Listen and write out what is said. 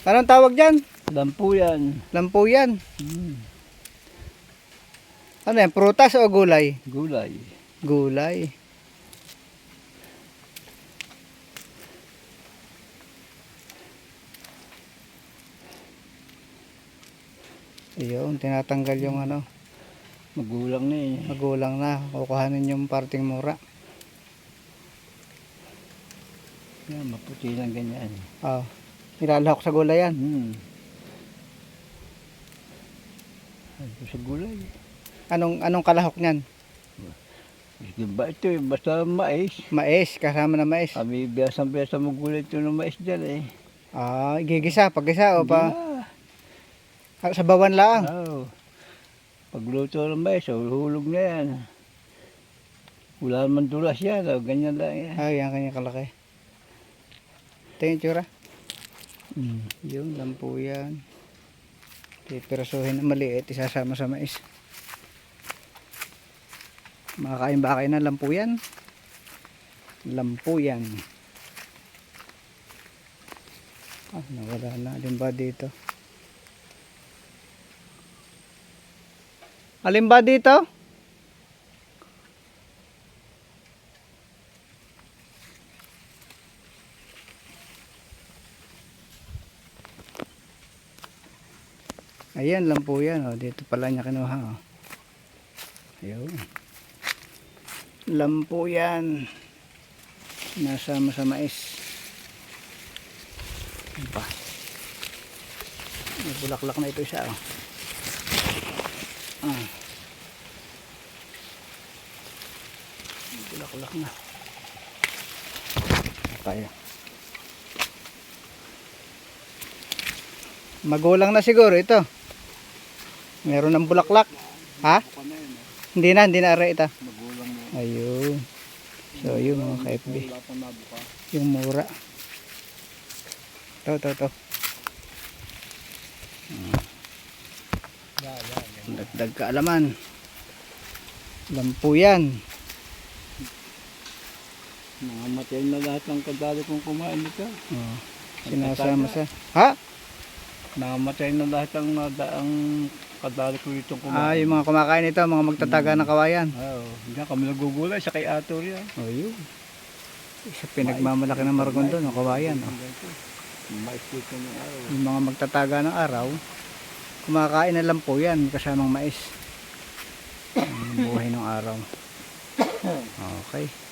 Anong tawag dyan? Lampu yan. Lampuyan. Hmm. Ano yan? Prutas o gulay? Gulay. Gulay. Ayun, tinatanggal yung ano, Magulang na eh. magulang na. Kukuhanin yung parting mura. Yan, maputi lang ganyan. Oh, nilalahok sa gulay yan. Hmm. Ano sa gulay? Anong anong kalahok niyan? Di ba ito eh, basta mais. Mais, kasama na mais. Kami biyasang-biyasa magulay ito ng mais dyan eh. Ah, gigisa, pagisa o pa Ah, ah, sa bawan lang. Oo. Pagluto ng mais, oh, hulog na yan. Wala naman dulas yan, oh, ganyan lang yan. Ah, yan kanya kalaki. Tingin tsura. Hmm. Yung lampu yan. Pipirasuhin na maliit, isasama sa mais. Makakain ba kayo ng lampu yan? Lampu yan. Ah, nawala na. Alin ba dito? Alin dito? Ayan, lampu yan. Oh. Dito pala niya kinuha. Oh. Ayun. Lampu yan. Nasama sa mais. Ano pa? May bulaklak na ito isa. Oh. Ah. May bulaklak na. Tayo. Magulang na siguro ito. Meron ng bulaklak. Ha? Hindi na, hindi na aray ito. Ayun. So, yun mga ka-FB. Yung mura. Ito, ito, ito. Yan. Dagdag kaalaman. Lampu yan. Mga matay na lahat ng kadali kong kumain dito. Oh, sinasama sa... Ha? Namatay na lahat ang kadali ko dito kumain. Ah, yung mga kumakain ito, mga magtataga ng kawayan. Oo. Diyan kami nagugulay sa kay Ator yan. Oh, yun. Isa pinagmamalaki ng Margondo, ng kawayan. Oh. Mais ng araw. Yung mga magtataga ng araw, kumakain na lang po yan, kasamang mais. Ang buhay ng araw. Okay.